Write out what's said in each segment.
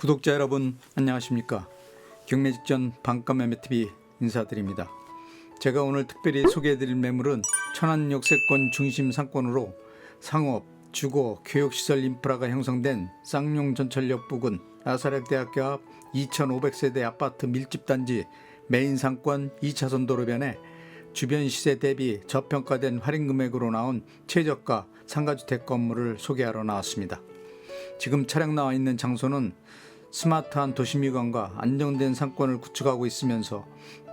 구독자 여러분 안녕하십니까 경매 직전 반가 매매TV 인사드립니다 제가 오늘 특별히 소개해드릴 매물은 천안 역세권 중심 상권으로 상업, 주거, 교육시설 인프라가 형성된 쌍용 전철역 부근 아사렉대학교 앞 2500세대 아파트 밀집단지 메인 상권 2차선 도로변에 주변 시세 대비 저평가된 할인 금액으로 나온 최저가 상가주택 건물을 소개하러 나왔습니다. 지금 차량 나와 있는 장소는 스마트한 도시미관과 안정된 상권을 구축하고 있으면서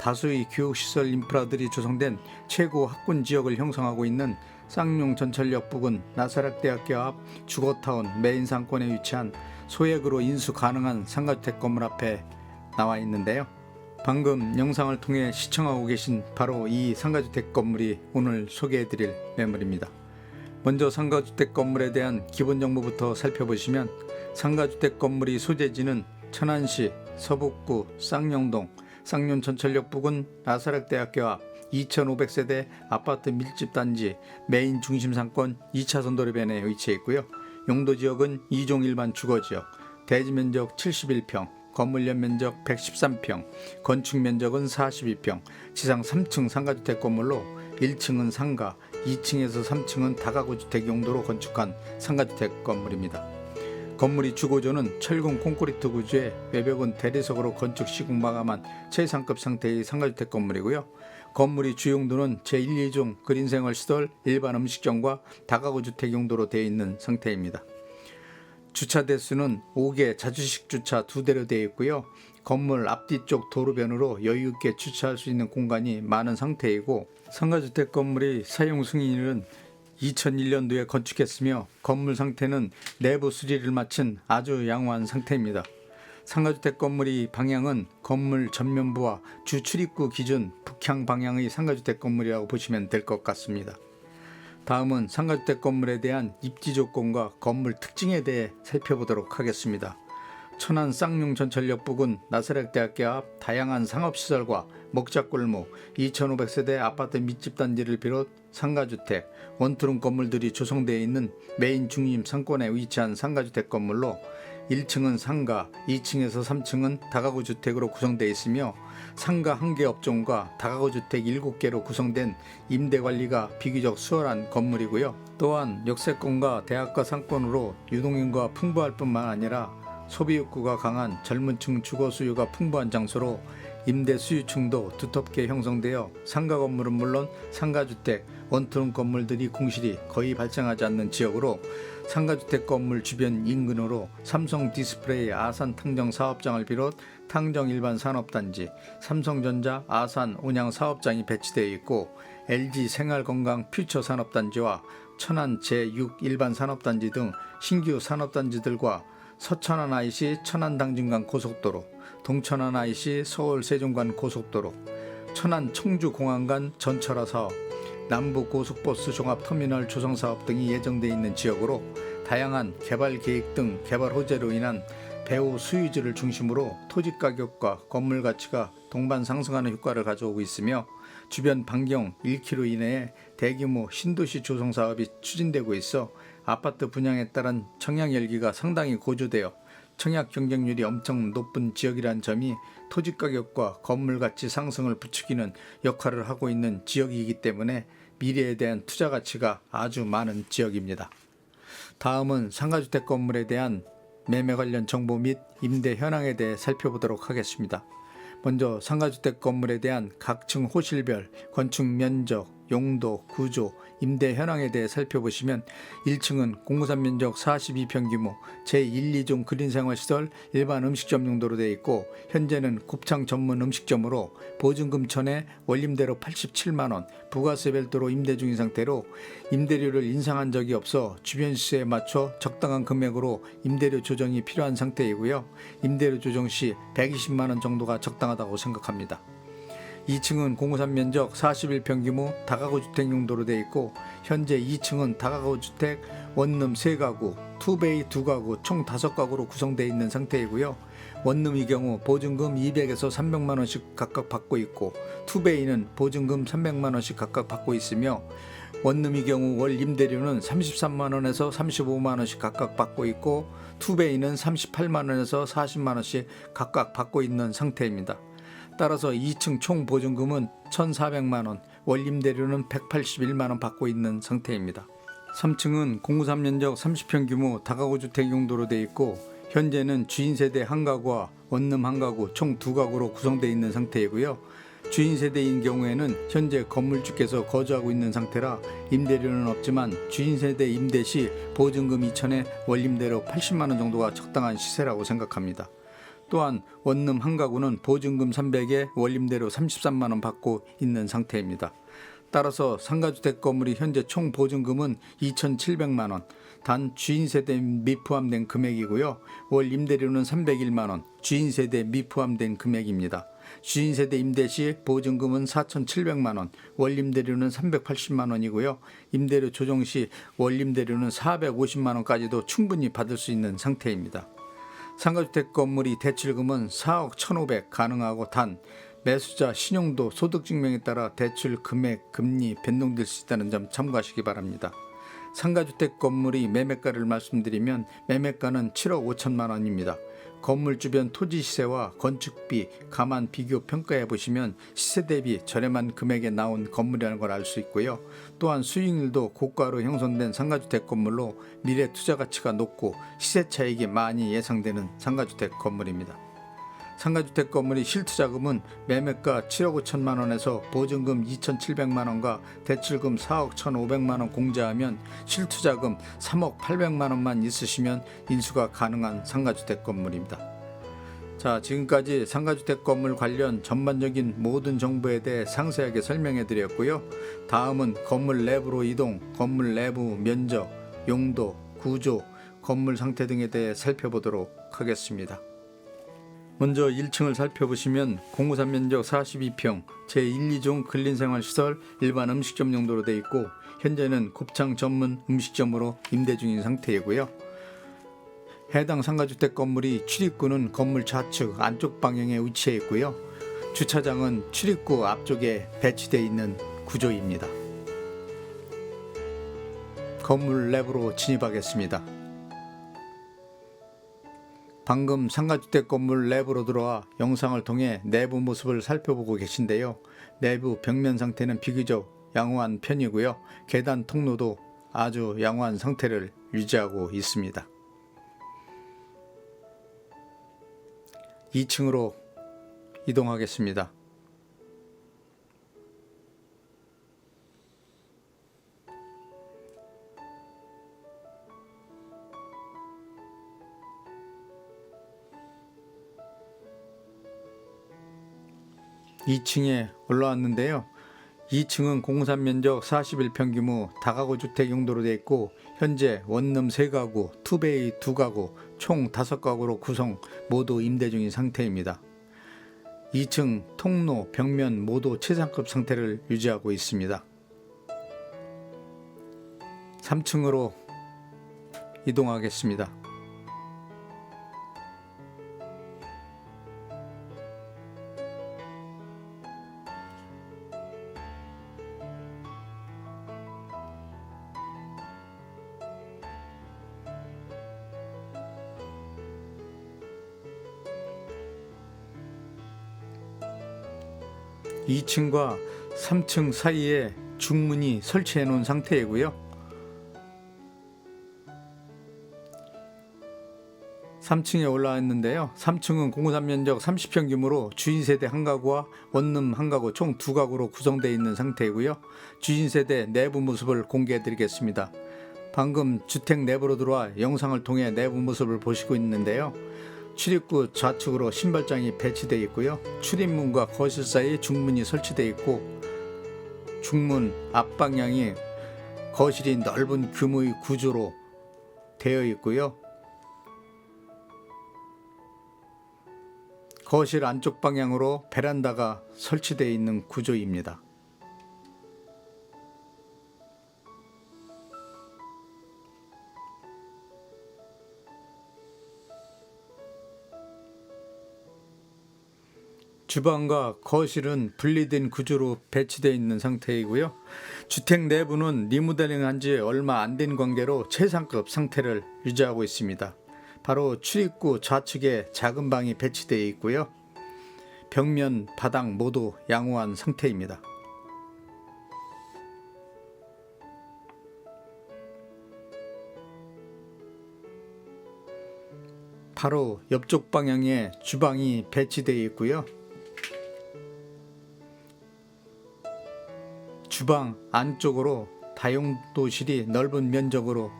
다수의 교육시설 인프라들이 조성된 최고 학군 지역을 형성하고 있는 쌍용 전철역 부근 나사락대학교 앞 주거타운 메인 상권에 위치한 소액으로 인수 가능한 상가주택 건물 앞에 나와 있는데요. 방금 영상을 통해 시청하고 계신 바로 이 상가주택 건물이 오늘 소개해드릴 매물입니다. 먼저 상가주택 건물에 대한 기본 정보부터 살펴보시면 상가주택 건물이 소재지는 천안시 서북구 쌍용동 쌍용 전철역 부근 아사락대학교 앞 2,500세대 아파트 밀집단지 메인 중심 상권 2차선 도로변에 위치해 있고요. 용도 지역은 2종 일반 주거 지역, 대지 면적 71평, 건물 연면적 113평, 건축 면적은 42평, 지상 3층 상가주택 건물로 1층은 상가, 2층에서 3층은 다가구 주택 용도로 건축한 상가주택 건물입니다. 건물이 주거조는 철근 콘크리트 구조에 외벽은 대리석으로 건축 시공 마감한 최상급 상태의 상가주택 건물이고요. 건물이 주용도는 제1, 2종 그린생활 시설 일반 음식점과 다가구 주택 용도로 되어 있는 상태입니다. 주차 대수는 5개 자주식 주차 2대로 되어 있고요. 건물 앞뒤쪽 도로변으로 여유 있게 주차할 수 있는 공간이 많은 상태이고 상가주택 건물의 사용 승인일은 2001년도에 건축했으며 건물 상태는 내부 수리를 마친 아주 양호한 상태입니다. 상가주택 건물의 방향은 건물 전면부와 주 출입구 기준 북향 방향의 상가주택 건물이라고 보시면 될 것 같습니다. 다음은 상가주택 건물에 대한 입지 조건과 건물 특징에 대해 살펴보도록 하겠습니다. 천안 쌍용 전철역 부근 나사렛대학교 앞 다양한 상업시설과 먹자골목, 2,500세대 아파트 밑집 단지를 비롯 상가주택, 원투룸 건물들이 조성되어 있는 메인 중심 상권에 위치한 상가주택 건물로 1층은 상가, 2층에서 3층은 다가구 주택으로 구성되어 있으며 상가 1개 업종과 다가구 주택 7개로 구성된 임대 관리가 비교적 수월한 건물이고요. 또한 역세권과 대학가 상권으로 유동인구가 풍부할 뿐만 아니라 소비 욕구가 강한 젊은 층 주거 수요가 풍부한 장소로 임대 수요층도 두텁게 형성되어 상가 건물은 물론 상가주택, 원투룸 건물들이 공실이 거의 발생하지 않는 지역으로 상가주택 건물 주변 인근으로 삼성 디스플레이 아산 탕정 사업장을 비롯 탕정 일반 산업단지, 삼성전자 아산 온양 사업장이 배치되어 있고 LG 생활건강 퓨처 산업단지와 천안 제6 일반 산업단지 등 신규 산업단지들과 서천안 IC 천안 당진간 고속도로, 동천안 IC 서울 세종간 고속도로, 천안 청주 공항간 전철화 사업, 남부 고속버스 종합 터미널 조성 사업 등이 예정돼 있는 지역으로 다양한 개발 계획 등 개발 호재로 인한 배후 수유지를 중심으로 토지 가격과 건물 가치가 동반 상승하는 효과를 가져오고 있으며 주변 반경 1km 이내에 대규모 신도시 조성 사업이 추진되고 있어 아파트 분양에 따른 청약 열기가 상당히 고조되어 청약 경쟁률이 엄청 높은 지역이란 점이 토지 가격과 건물 가치 상승을 부추기는 역할을 하고 있는 지역이기 때문에 미래에 대한 투자 가치가 아주 많은 지역입니다. 다음은 상가주택 건물에 대한 매매 관련 정보 및 임대 현황에 대해 살펴보도록 하겠습니다. 먼저 상가주택 건물에 대한 각층 호실별 건축 면적, 용도, 구조, 임대 현황에 대해 살펴보시면 1층은 공구산 면적 42평 규모 제1, 2종 그린생활시설 일반 음식점 용도로 되어 있고 현재는 곱창 전문 음식점으로 보증금 전에 원림대로 87만원 부가세 별도로 임대 중인 상태로 임대료를 인상한 적이 없어 주변 시세에 맞춰 적당한 금액으로 임대료 조정이 필요한 상태이고요. 임대료 조정 시 120만원 정도가 적당하다고 생각합니다. 2층은 공구산 면적 41평 규모 다가구 주택 용도로 되어 있고 현재 2층은 다가구 주택 원룸 3가구, 투베이 2가구 총 5가구로 구성되어 있는 상태이고요. 원룸의 경우 보증금 200에서 300만 원씩 각각 받고 있고 투베이는 보증금 300만 원씩 각각 받고 있으며 원룸의 경우 월 임대료는 33만 원에서 35만 원씩 각각 받고 있고 투베이는 38만 원에서 40만 원씩 각각 받고 있는 상태입니다. 따라서 2층 총 보증금은 1,400만 원, 월 임대료는 181만 원 받고 있는 상태입니다. 3층은 공구삼 면적 30평 규모 다가구 주택 용도로 돼 있고 현재는 주인 세대 한 가구와 원룸 한 가구 총 두 가구로 구성되어 있는 상태이고요. 주인 세대인 경우에는 현재 건물주께서 거주하고 있는 상태라 임대료는 없지만 주인 세대 임대 시 보증금 2천에 월 임대료 80만 원 정도가 적당한 시세라고 생각합니다. 또한 원룸 한 가구는 보증금 300에 월 임대료 33만 원 받고 있는 상태입니다. 따라서 상가주택 건물이 현재 총 보증금은 2,700만 원, 단 주인 세대 미 포함된 금액이고요. 월 임대료는 301만 원, 주인 세대 미 포함된 금액입니다. 주인 세대 임대 시 보증금은 4,700만 원, 월 임대료는 380만 원이고요. 임대료 조정 시 월 임대료는 450만 원까지도 충분히 받을 수 있는 상태입니다. 상가주택 건물이 대출금은 4억 1,500 가능하고 단 매수자 신용도 소득증명에 따라 대출 금액, 금리 변동될 수 있다는 점 참고하시기 바랍니다. 상가주택 건물이 매매가를 말씀드리면 매매가는 7억 5천만 원입니다. 건물 주변 토지 시세와 건축비 가만 비교 평가해 보시면 시세 대비 저렴한 금액에 나온 건물이라는 걸 알 수 있고요. 또한 수익률도 고가로 형성된 상가주택 건물로 미래 투자 가치가 높고 시세 차익이 많이 예상되는 상가주택 건물입니다. 상가주택 건물이 실투자금은 매매가 7억 5천만 원에서 보증금 2,700만 원과 대출금 4억 1,500만 원 공제하면 실투자금 3억 800만 원만 있으시면 인수가 가능한 상가주택 건물입니다. 자, 지금까지 상가주택 건물 관련 전반적인 모든 정보에 대해 상세하게 설명해 드렸고요. 다음은 건물 내부로 이동, 건물 내부 면적, 용도, 구조, 건물 상태 등에 대해 살펴보도록 하겠습니다. 먼저 1층을 살펴보시면 공구산 면적 42평 제1, 2종 근린생활시설 일반 음식점 용도로 되어 있고 현재는 곱창 전문 음식점으로 임대 중인 상태이고요. 해당 상가주택 건물이 출입구는 건물 좌측 안쪽 방향에 위치해 있고요. 주차장은 출입구 앞쪽에 배치되어 있는 구조입니다. 건물 내부로 진입하겠습니다. 방금 상가주택 건물 내부로 들어와 영상을 통해 내부 모습을 살펴보고 계신데요. 내부 벽면 상태는 비교적 양호한 편이고요. 계단 통로도 아주 양호한 상태를 유지하고 있습니다. 2층으로 이동하겠습니다. 2층에 올라왔는데요. 2층은 공산 면적 41평 규모 다가구 주택 용도로 되어 있고 현재 원룸 3가구, 투베이 2가구, 총 5가구로 구성 모두 임대 중인 상태입니다. 2층 통로, 벽면 모두 최상급 상태를 유지하고 있습니다. 3층으로 이동하겠습니다. 2층과 3층 사이에 중문이 설치해 놓은 상태이고요. 3층에 올라왔는데요. 3층은 공구산 면적 30평 규모로 주인 세대 한 가구와 원룸 한 가구 총 두 가구로 구성되어 있는 상태이고요. 주인 세대 내부 모습을 공개해 드리겠습니다. 방금 주택 내부로 들어와 영상을 통해 내부 모습을 보시고 있는데요. 출입구 좌측으로 신발장이 배치되어 있고요. 출입문과 거실 사이 중문이 설치되어 있고 중문 앞방향이 거실이 넓은 규모의 구조로 되어 있고요. 거실 안쪽 방향으로 베란다가 설치되어 있는 구조입니다. 주방과 거실은 분리된 구조로 배치되어 있는 상태이고요. 주택 내부는 리모델링한 지 얼마 안 된 관계로 최상급 상태를 유지하고 있습니다. 바로 출입구 좌측에 작은 방이 배치되어 있고요. 벽면, 바닥 모두 양호한 상태입니다. 바로 옆쪽 방향에 주방이 배치되어 있고요. 주방 안쪽으로 다용도실이 넓은 면적으로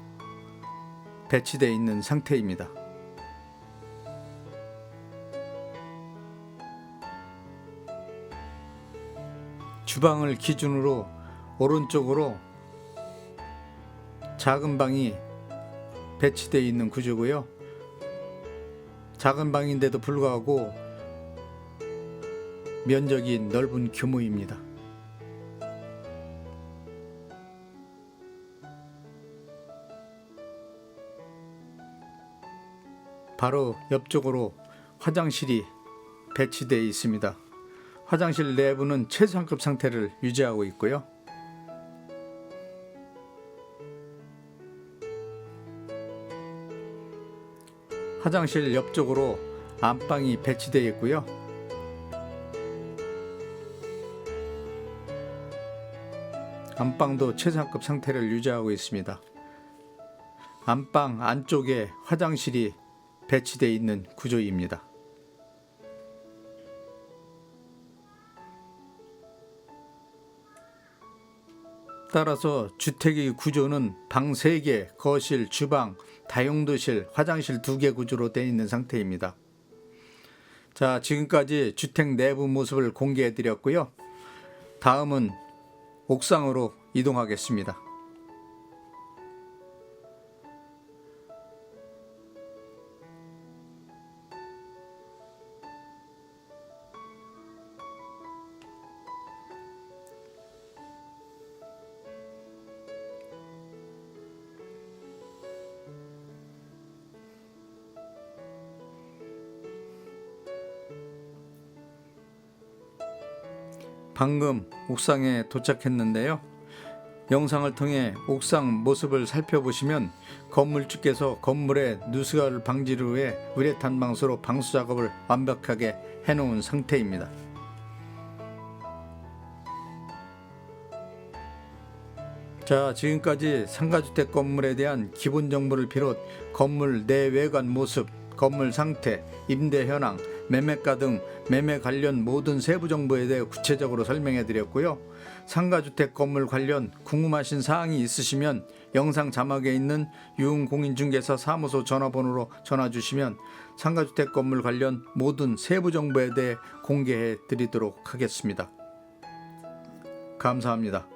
배치되어 있는 상태입니다. 주방을 기준으로 오른쪽으로 작은 방이 배치되어 있는 구조고요. 작은 방인데도 불구하고 면적이 넓은 규모입니다. 바로 옆쪽으로 화장실이 배치되어 있습니다. 화장실 내부는 최상급 상태를 유지하고 있고요. 화장실 옆쪽으로 안방이 배치되어 있고요. 안방도 최상급 상태를 유지하고 있습니다. 안방 안쪽에 화장실이 배치되어 있는 구조입니다. 따라서 주택의 구조는 방 3개, 거실, 주방, 다용도실, 화장실 2개 구조로 되어 있는 상태입니다. 자, 지금까지 주택 내부 모습을 공개해 드렸고요. 다음은 옥상으로 이동하겠습니다. 방금 옥상에 도착했는데요. 영상을 통해 옥상 모습을 살펴보시면 건물주께서 건물의 누수가를 방지를 위해 우레탄 방수로 방수 작업을 완벽하게 해놓은 상태입니다. 자, 지금까지 상가주택 건물에 대한 기본 정보를 비롯 건물 내외관 모습, 건물 상태, 임대 현황, 매매가 등 매매 관련 모든 세부 정보에 대해 구체적으로 설명해 드렸고요. 상가주택 건물 관련 궁금하신 사항이 있으시면 영상 자막에 있는 유흥공인중개사 사무소 전화번호로 전화 주시면 상가주택 건물 관련 모든 세부 정보에 대해 공개해 드리도록 하겠습니다. 감사합니다.